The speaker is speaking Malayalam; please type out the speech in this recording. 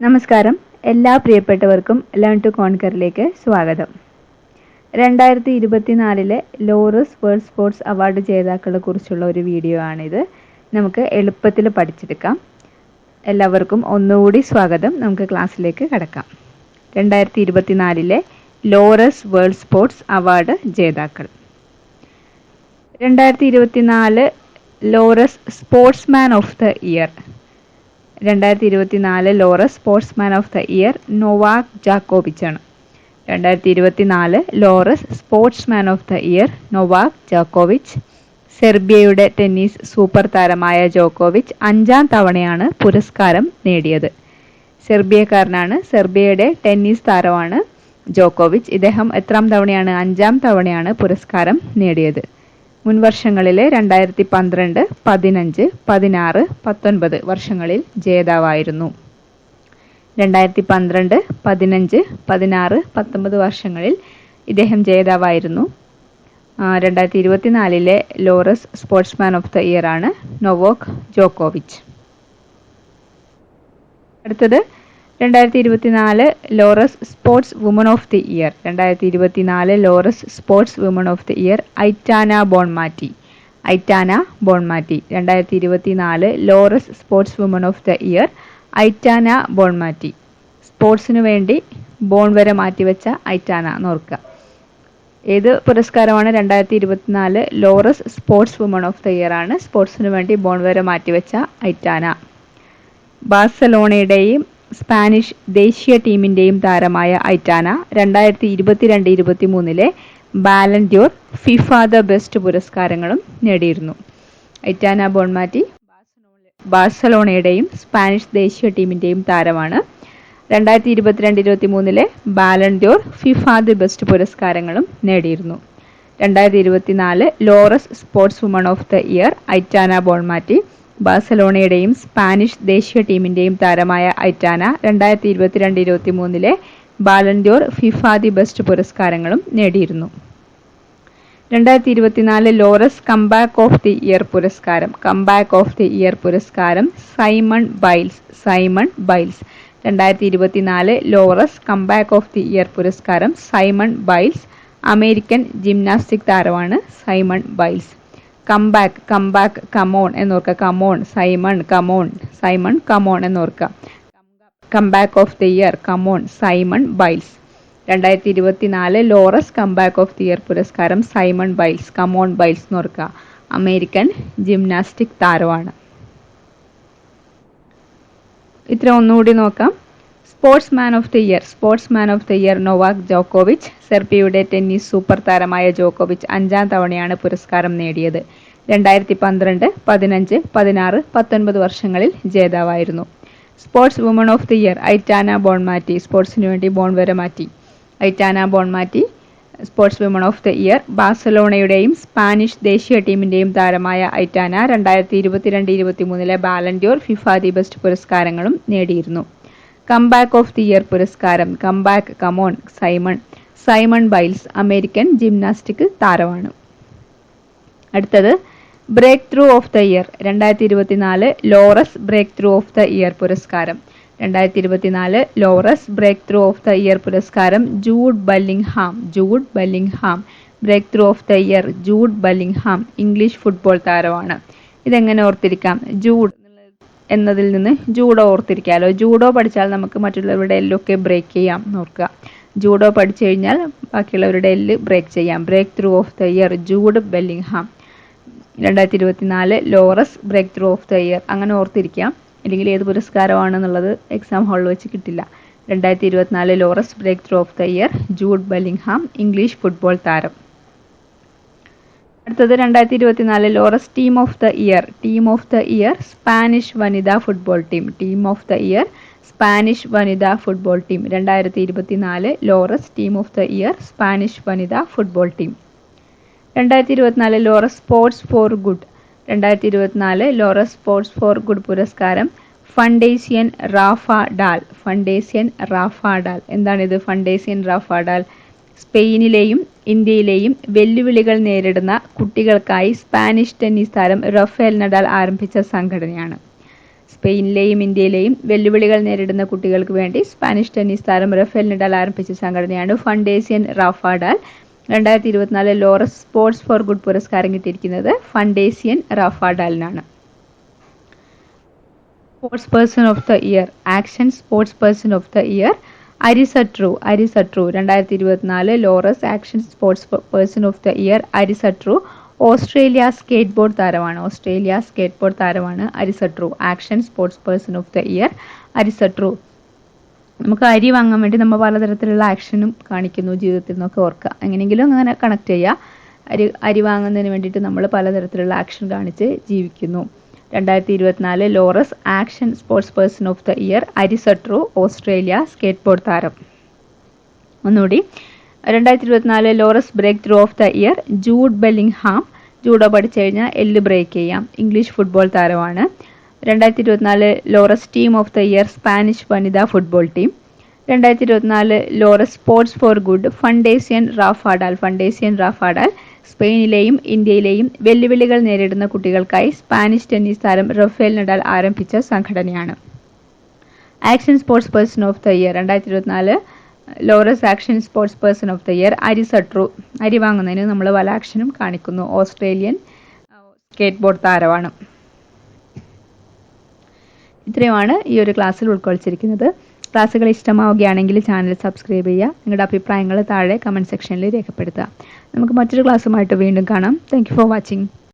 നമസ്കാരം. എല്ലാ പ്രിയപ്പെട്ടവർക്കും ലേൺ ടു കോൺകറിലേക്ക് സ്വാഗതം. രണ്ടായിരത്തി ഇരുപത്തിനാലിലെ ലോറസ് വേൾഡ് സ്പോർട്സ് അവാർഡ് ജേതാക്കളെ കുറിച്ചുള്ള ഒരു വീഡിയോ ആണിത്. നമുക്ക് എളുപ്പത്തിൽ പഠിച്ചെടുക്കാം. എല്ലാവർക്കും ഒന്നുകൂടി സ്വാഗതം. നമുക്ക് ക്ലാസ്സിലേക്ക് കടക്കാം. രണ്ടായിരത്തി ഇരുപത്തിനാലിലെ ലോറസ് വേൾഡ് സ്പോർട്സ് അവാർഡ് ജേതാക്കൾ. രണ്ടായിരത്തി ഇരുപത്തിനാല് Laureus sportsman of the year. രണ്ടായിരത്തി ഇരുപത്തിനാല് Laureus sportsman of the year Novak ജാക്കോവിച്ചാണ്. രണ്ടായിരത്തി ഇരുപത്തിനാല് Laureus sportsman of the year Novak ജോക്കോവിച്ച്. സെർബിയയുടെ ടെന്നീസ് സൂപ്പർ താരമായ ജോക്കോവിച്ച് അഞ്ചാം തവണയാണ് പുരസ്കാരം നേടിയത്. സെർബിയക്കാരനാണ് സെർബിയയുടെ ടെന്നീസ് താരമാണ് ജോക്കോവിച്ച്. ഇദ്ദേഹം എത്രാം തവണയാണ് അഞ്ചാം തവണയാണ് പുരസ്കാരം നേടിയത്. മുൻ വർഷങ്ങളിലെ രണ്ടായിരത്തി പന്ത്രണ്ട് പതിനഞ്ച് പതിനാറ് പത്തൊൻപത് വർഷങ്ങളിൽ ജേതാവായിരുന്നു. രണ്ടായിരത്തി പന്ത്രണ്ട് പതിനഞ്ച് പതിനാറ് പത്തൊമ്പത് വർഷങ്ങളിൽ ഇദ്ദേഹം ജേതാവായിരുന്നു. രണ്ടായിരത്തി ഇരുപത്തിനാലിലെ Laureus sportsman of the year ആണ് നൊവോക് ജോക്കോവിച്ച്. അടുത്തത് രണ്ടായിരത്തി ഇരുപത്തിനാല് Laureus sportswoman of the year. രണ്ടായിരത്തി ഇരുപത്തിനാല് Laureus sportswoman of the year Aitana Bonmati. Aitana Bonmati. രണ്ടായിരത്തി ഇരുപത്തിനാല് Laureus sportswoman of the year Aitana Bonmati. സ്പോർട്സിനു വേണ്ടി ബോൺ വരെ മാറ്റിവെച്ച ഐറ്റാന നോർക്ക ഏത് പുരസ്കാരമാണ് രണ്ടായിരത്തി ഇരുപത്തിനാല് Laureus sportswoman of the year ആണ് സ്പോർട്സിനു വേണ്ടി ബോൺ വരെ മാറ്റിവെച്ച ഐറ്റാന. ബാഴ്സലോണയുടെയും സ്പാനിഷ് ദേശീയ ടീമിന്റെയും താരമായ ഐറ്റാന രണ്ടായിരത്തി ഇരുപത്തിരണ്ട് ഇരുപത്തി മൂന്നിലെ ബാലൻഡ്യോർ ഫിഫ ദ ബെസ്റ്റ് പുരസ്കാരങ്ങളും നേടിയിരുന്നു. ഐറ്റാന ബോൺമാറ്റി ബാഴ്സലോണയുടെയും സ്പാനിഷ് ദേശീയ ടീമിന്റെയും താരമാണ്. രണ്ടായിരത്തി ഇരുപത്തിരണ്ട് ഇരുപത്തി മൂന്നിലെ ബാലൻഡ്യോർ ഫിഫ ദി ബെസ്റ്റ് പുരസ്കാരങ്ങളും നേടിയിരുന്നു. രണ്ടായിരത്തി ഇരുപത്തിനാല് Laureus sportswoman of the year Aitana Bonmati ബാഴ്സലോണയുടെയും Spanish ദേശീയ ടീമിന്റെയും താരമായ ഐറ്റാന രണ്ടായിരത്തി ഇരുപത്തിരണ്ട് ഇരുപത്തി മൂന്നിലെ ബാലൻഡ്യോർ ഫിഫ ദി ബെസ്റ്റ് പുരസ്കാരങ്ങളും നേടിയിരുന്നു. രണ്ടായിരത്തി ഇരുപത്തിനാല് Laureus comeback of the year പുരസ്കാരം. കംബാക്ക് ഓഫ് ദി ഇയർ പുരസ്കാരം സൈമൺ ബൈൽസ് സൈമൺ ബൈൽസ്. രണ്ടായിരത്തി ഇരുപത്തിനാല് Laureus comeback of the year പുരസ്കാരം സൈമൺ ബൈൽസ്. അമേരിക്കൻ ജിംനാസ്റ്റിക് താരമാണ് Simone Biles. Comeback comeback come on എന്നോർക്കുക come on Simone come on Simone come on എന്നോർക്കുക comeback of the year come on Simone Biles രണ്ടായിരത്തി ഇരുപത്തിനാല് Laureus comeback of the year പുരസ്കാരം Simone Biles come on Biles എന്നോർക്കുക American gymnastic താരമാണ്. ഇത്ര ഒന്നുകൂടി നോക്കാം. Sportsman of the year. Sportsman of the year Novak ജോക്കോവിച്ച്. സെർബിയയുടെ ടെന്നീസ് സൂപ്പർ താരമായ ജോക്കോവിച്ച് അഞ്ചാം തവണയാണ് പുരസ്കാരം നേടിയത്. രണ്ടായിരത്തി പന്ത്രണ്ട് പതിനഞ്ച് പതിനാറ് പത്തൊൻപത് വർഷങ്ങളിൽ ജേതാവായിരുന്നു. Sportswoman of the year Aitana Bonmati സ്പോർട്സിന് വേണ്ടി ബോൺ വരെ മാറ്റി. Aitana Bonmati sportswoman of the year ബാഴ്സലോണയുടെയും Spanish ദേശീയ ടീമിന്റെയും താരമായ ഐറ്റാന രണ്ടായിരത്തി ഇരുപത്തിരണ്ട് ഇരുപത്തി മൂന്നിലെ ബാലൻഡ്യോർ ഫിഫ ദി ബെസ്റ്റ് പുരസ്കാരങ്ങളും നേടിയിരുന്നു. കംബാക്ക് ഓഫ് ദി ഇയർ പുരസ്കാരം. Comeback come on Simone Simone Biles American gymnastic താരമാണ്. അടുത്തത് breakthrough of the year രണ്ടായിരത്തി ഇരുപത്തിനാല് Laureus breakthrough of the year പുരസ്കാരം. രണ്ടായിരത്തി ഇരുപത്തിനാല് Laureus breakthrough of the year പുരസ്കാരം Jude Bellingham Jude Bellingham breakthrough of the year Jude Bellingham English football താരമാണ്. ഇതെങ്ങനെ ഓർത്തിരിക്കാം? ജൂഡ് എന്നതിൽ നിന്ന് ജൂഡോ ഓർത്തിരിക്കാമല്ലോ ജൂഡോ പഠിച്ചാൽ നമുക്ക് മറ്റുള്ളവരുടെ എല്ലൊക്കെ ബ്രേക്ക് ചെയ്യാം നോക്കുക. ജൂഡോ പഠിച്ചു കഴിഞ്ഞാൽ ബാക്കിയുള്ളവരുടെ എല്ല് ബ്രേക്ക് ചെയ്യാം. Breakthrough of the year Jude Bellingham രണ്ടായിരത്തി ഇരുപത്തിനാല് Laureus breakthrough of the year അങ്ങനെ ഓർത്തിരിക്കാം. അല്ലെങ്കിൽ ഏത് പുരസ്കാരമാണെന്നുള്ളത് എക്സാം ഹാളിൽ വെച്ച് കിട്ടില്ല. രണ്ടായിരത്തി ഇരുപത്തിനാല് Laureus breakthrough of the year Jude Bellingham English football താരം. അടുത്തത് രണ്ടായിരത്തി ഇരുപത്തിനാല് Laureus team of the year. Team of the year Spanish വനിതാ football team. Team of the year Spanish വനിതാ ഫുട്ബോൾ ടീം. രണ്ടായിരത്തി ഇരുപത്തിനാല് Laureus team of the year Spanish വനിതാ ഫുട്ബോൾ ടീം. രണ്ടായിരത്തി ഇരുപത്തിനാല് ലോറസ് സ്പോർട്സ് ഫോർ ഗുഡ്. രണ്ടായിരത്തി ഇരുപത്തിനാല് ലോറസ് സ്പോർട്സ് ഫോർ ഗുഡ് പുരസ്കാരം. Fundación Rafa Nadal. Fundación Rafa Nadal. എന്താണിത് ഫണ്ടേഷ്യൻ റാഫ ഡാൽ. സ്പെയിനിലെയും ഇന്ത്യയിലെയും വെല്ലുവിളികൾ നേരിടുന്ന കുട്ടികൾക്കായി സ്പാനിഷ് ടെന്നീസ് താരം റഫേൽ നഡാൽ ആരംഭിച്ച സംഘടനയാണ്. സ്പെയിനിലെയും ഇന്ത്യയിലെയും വെല്ലുവിളികൾ നേരിടുന്ന കുട്ടികൾക്ക് വേണ്ടി സ്പാനിഷ് ടെന്നീസ് താരം റഫേൽ നഡാൽ ആരംഭിച്ച സംഘടനയാണ് ഫണ്ടേസിയൻ റാഫാഡാൽ രണ്ടായിരത്തി ഇരുപത്തിനാല് ലോറസ് സ്പോർട്സ് ഫോർ ഗുഡ് പുരസ്കാരം കിട്ടിയിരിക്കുന്നത് Fundacion റാഫാഡാലിനാണ് sportsperson of the year. Action sportsperson of the year Arisa Trew Arisa Trew. രണ്ടായിരത്തി ഇരുപത്തിനാല് Laureus action sportsperson of the year Arisa Trew. Australia skateboard താരമാണ്. ഓസ്ട്രേലിയ സ്കേറ്റ് ബോർഡ് താരമാണ് Arisa Trew. Action sportsperson of the year Arisa Trew. നമുക്ക് അരി വാങ്ങാൻ വേണ്ടി നമ്മൾ പലതരത്തിലുള്ള ആക്ഷനും കാണിക്കുന്നു ജീവിതത്തിൽ നിന്നൊക്കെ ഓർക്കുക. എങ്ങനെയെങ്കിലും അങ്ങനെ കണക്ട് ചെയ്യുക. അരി അരി വാങ്ങുന്നതിന് വേണ്ടിയിട്ട് നമ്മൾ പലതരത്തിലുള്ള ആക്ഷൻ കാണിച്ച് ജീവിക്കുന്നു. രണ്ടായിരത്തി ഇരുപത്തിനാല് Laureus action sportsperson of the year Arisa Trew Australia skateboard താരം. ഒന്നുകൂടി. രണ്ടായിരത്തി ഇരുപത്തിനാല് Laureus breakthrough of the year Jude Bellingham. Judo പഠിച്ചു കഴിഞ്ഞാൽ എല്ല് ബ്രേക്ക് ചെയ്യാം. ഇംഗ്ലീഷ് ഫുട്ബോൾ താരമാണ്. രണ്ടായിരത്തി ഇരുപത്തിനാല് Laureus team of the year Spanish വനിതാ ഫുട്ബോൾ ടീം. രണ്ടായിരത്തി ഇരുപത്തിനാല് Laureus sports for good Fundacion Rafa Nadal Fundacion Rafa Nadal സ്പെയിനിലെയും ഇന്ത്യയിലെയും വെല്ലുവിളികൾ നേരിടുന്ന കുട്ടികൾക്കായി സ്പാനിഷ് ടെന്നീസ് താരം റഫേൽ നഡാൽ ആരംഭിച്ച സംഘടനയാണ്. Action sportsperson of the year രണ്ടായിരത്തി ഇരുപത്തിനാല് Laureus action sportsperson of the year Arisa Trew Arisa വാങ്ങുന്നതിന് നമ്മൾ പല ആക്ഷനും കാണിക്കുന്നു. ഓസ്ട്രേലിയൻ സ്കേറ്റ് ബോർഡ് താരമാണ്. ഇത്രയുമാണ് ഈ ഒരു ക്ലാസ്സിൽ ഉൾക്കൊള്ളിച്ചിരിക്കുന്നത്. ക്ലാസ്സുകൾ ഇഷ്ടമാവുകയാണെങ്കിൽ ചാനൽ സബ്സ്ക്രൈബ് ചെയ്യുക. നിങ്ങളുടെ അഭിപ്രായങ്ങൾ താഴെ കമന്റ് സെക്ഷനിൽ രേഖപ്പെടുത്തുക. നമുക്ക് മറ്റൊരു ക്ലാസ്സുമായിട്ട് വീണ്ടും കാണാം. Thank for watching